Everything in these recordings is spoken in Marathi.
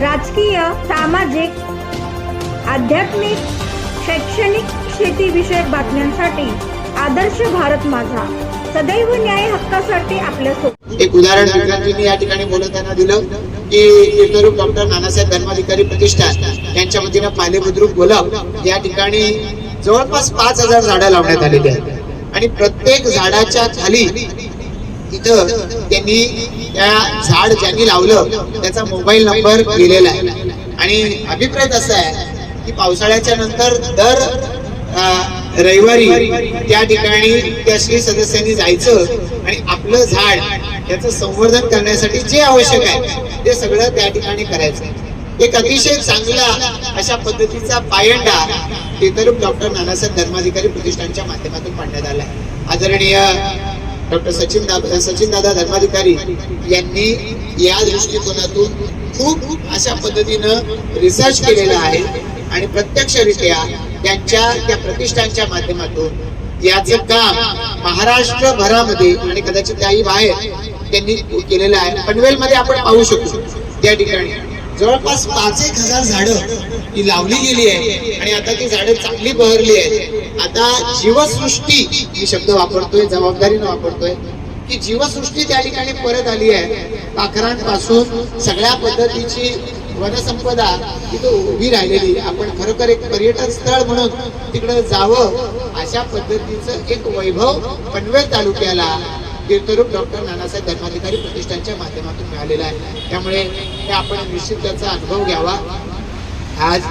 राजकीय सामाजिक आध्यात्मिक शैक्षणिक शेतीविषयक बातम्यांसाठी आदर्श भारत माझा. सदैव न्याय हक्कासाठी आपल्यासोबत एक उदाहरण मी या ठिकाणी बोलताना दिलं की तीर्थरूप डॉक्टर नानासाहेब धर्माधिकारी प्रतिष्ठान यांच्या वतीनं पाले बुद्रुक बोलाव या ठिकाणी जवळपास पाच हजार झाडं लावण्यात आलेली आहेत. आणि प्रत्येक झाडाच्या खाली तिथं त्यांनी त्या झाड ज्यांनी लावलं त्याचा मोबाईल नंबर लिहिलेला आहे. आणि अभिप्राय असा आहे की पावसाळ्याच्या नंतर दर रविवारी त्या ठिकाणी त्या श्री सदस्यांनी जायचं आणि आपलं झाड त्याचं संवर्धन करण्यासाठी जे आवश्यक आहे ते सगळं त्या ठिकाणी करायचं. एक अतिशय चांगला अशा पद्धतीचा पायंडा टीतरूप डॉक्टर नानासाहेब धर्माधिकारी प्रतिष्ठानच्या माध्यमातून पाडण्यात आला आहे. आदरणीय डॉक्टर सचिन सचिन दादा धर्माधिकारी यांनी या दृष्टिकोनातून खूप अशा पद्धतीनं रिसर्च केलेला आहे आणि प्रत्यक्षरित्या त्यांच्या त्या प्रतिष्ठानच्या माध्यमातून याचं काम महाराष्ट्रभरामध्ये आणि कदाचित त्याही बाहेर त्यांनी केलेलं आहे. पनवेलमध्ये आपण पाहू शकतो त्या ठिकाणी. जवळपास पाच एक हजार झाडं ही लावली गेली आहे आणि आता ती झाडं चांगली बहरली आहेत. आता जीवसृष्टी ही शब्द वापरतोय जबाबदारीनं वापरतोय की जीवसृष्टी त्या ठिकाणी परत आली आहे. पाखरांपासून सगळ्या पद्धतीची वनसंपदा तिथं उभी राहिलेली. आपण खरोखर एक पर्यटन स्थळ म्हणून तिकडं जावं अशा पद्धतीचं एक वैभव पनवेल तालुक्याला कीर्तरूप डॉक्टर नानासाहेब धर्माधिकारी प्रतिष्ठानच्या माध्यमातून मिळालेला आहे. त्यामुळे हे आपण निश्चित त्याचा अनुभव घ्यावा. आज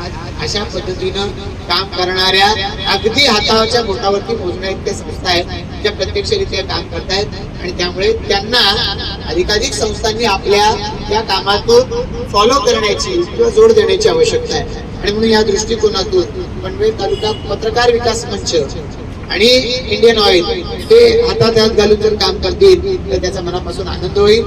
अशा पद्धतीनं काम करणाऱ्या अगदी हाताच्या बोटावरती मोजण्या इतक्या संस्था आहेत ज्या प्रत्यक्षरित्या काम करतायत आणि त्यामुळे त्यांना अधिकाधिक संस्थांनी आपल्या या कामातून फॉलो करण्याची किंवा जोड देण्याची आवश्यकता आहे. आणि म्हणून या दृष्टिकोनातून पनवेल तालुका पत्रकार विकास मंच आणि इंडियन ऑइल ते हातात हात घालून जर काम करतील तर त्याचा मनापासून आनंद होईल.